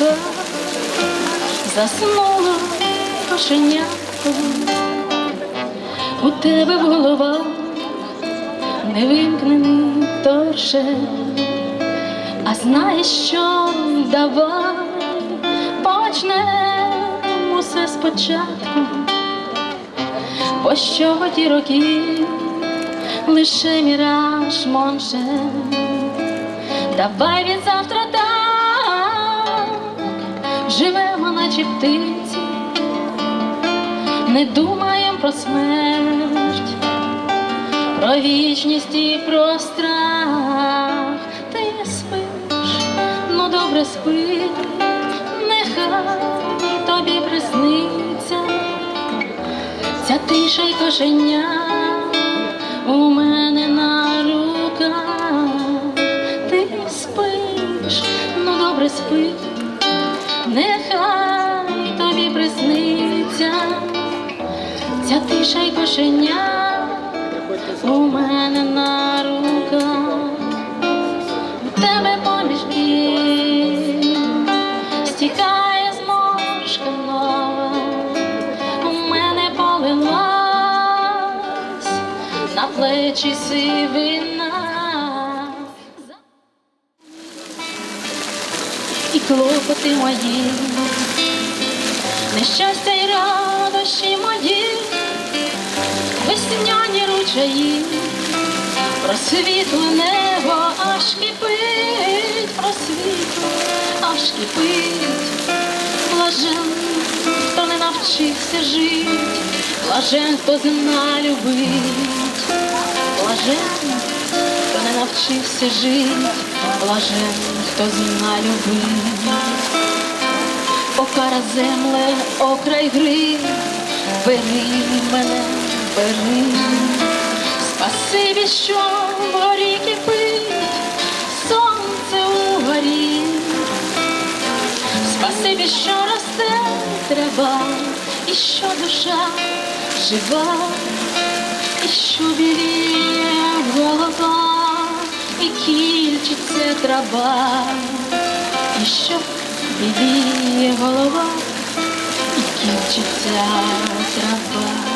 руках заснуло кошенятко, у тебе в головах невимкнений торшер, а знаєш що, давай? Почнемо все спочатку, бо що ті роки лише міраж може. Давай від завтра живемо, наче птиці, не думаєм про смерть, про вічність і про страх. Ти спиш, ну добре спи, нехай тобі присниться ця тиша й кошеня у мене на руках. Ти спиш, ну добре спи, нехай тобі присниться ця тиша й кошеня у мене на руках, у тебе поміж ніг стікає зморшка нова, у мене полилась на плечі сивина. І клопоти мої, нещастя й радощі мої, весняні ручаї, просвітле небо аж кипить, просвітле аж кипить, блажен, хто не навчився жить, блажен, хто зна любить, блажен, хто не навчився жить, блажен, хто зна любить. Окара земле, окрай гри, бери мене, бери, спасибі, що горі кипить, сонце у горі, спасибі, що росте трава, і що душа жива, і що біліє голова, і кільчиться трава, і що біліє голова, і кінчиться трава.